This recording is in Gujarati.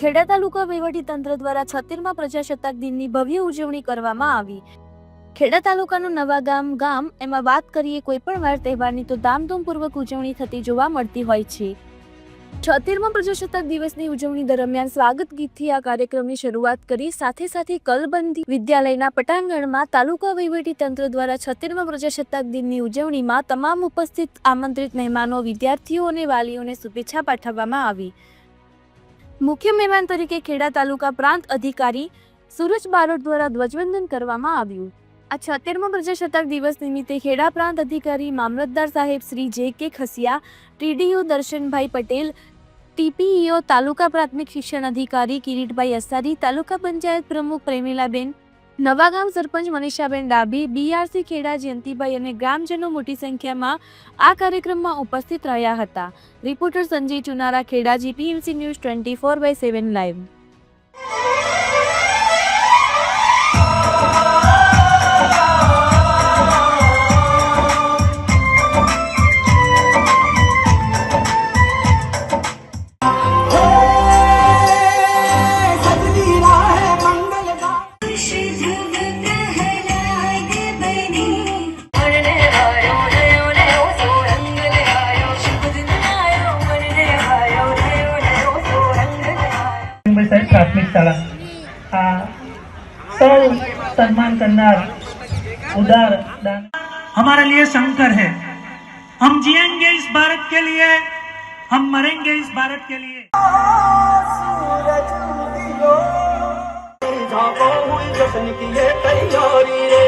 ખેડા તાલુકા વહીવટી તંત્ર દ્વારા છત્તેરમા પ્રજાસત્તાક દિનની ભવ્ય ઉજવણી કરવામાં આવી. ખેડા તાલુકાનું નવા ગામ એમાં વાત કરીએ કોઈ પણ વાર તહેવારની તો ધામધૂમપૂર્વક ઉજવણી થતી જોવા મળતી હોય છે. છોતેરમા પ્રજાસત્તાક દિવસની ઉજવણી દરમિયાન સ્વાગત ગીતથી આ કાર્યક્રમની શરૂઆત કરી સાથે સાથે કલબંધી વિદ્યાલયના પટાંગણમાં તાલુકા વહીવટી તંત્ર દ્વારા છત્તેરમા પ્રજાસત્તાક દિનની ઉજવણીમાં તમામ ઉપસ્થિત આમંત્રિત મહેમાનો, વિદ્યાર્થીઓ અને વાલીઓને શુભેચ્છા પાઠવવામાં આવી. મુખ્ય મહેમાન તરીકે ખેડા તાલુકા પ્રાંત અધિકારી સુરજ બારોટ દ્વારા ધ્વજવંદન કરવામાં આવ્યું. આ છોતેરમો પ્રજાસત્તાક દિવસ નિમિત્તે ખેડા પ્રાંત અધિકારી મામલતદાર સાહેબ શ્રી જે કે ખસિયા ટીડીયુ દર્શનભાઈ પટેલ ટીપીઈઓ તાલુકા પ્રાથમિક શિક્ષણ અધિકારી કિરીટભાઈ અસારી, તાલુકા પંચાયત પ્રમુખ પ્રેમીલાબેન નવાગામ સરપંચ મનીષાબેન ડાભી બીઆરસી ખેડા જયંતિભાઈ અને ગ્રામજનો મોટી સંખ્યામાં આ કાર્યક્રમમાં ઉપસ્થિત રહ્યા હતા. Reporter Sanjay Chunara, Kheda GPMC news twenty four by seven live आयो मुंबई प्राथमिक शाळा आ सौ सम्मान करनार उदार दान हमारे लिए शंकर है हम जिएंगे इस भारत के लिए हम मरेंगे इस भारत के लिए સૂરજ ઉદયો ઝાંકો હુઈ જશ્ન की ये तैयारी रे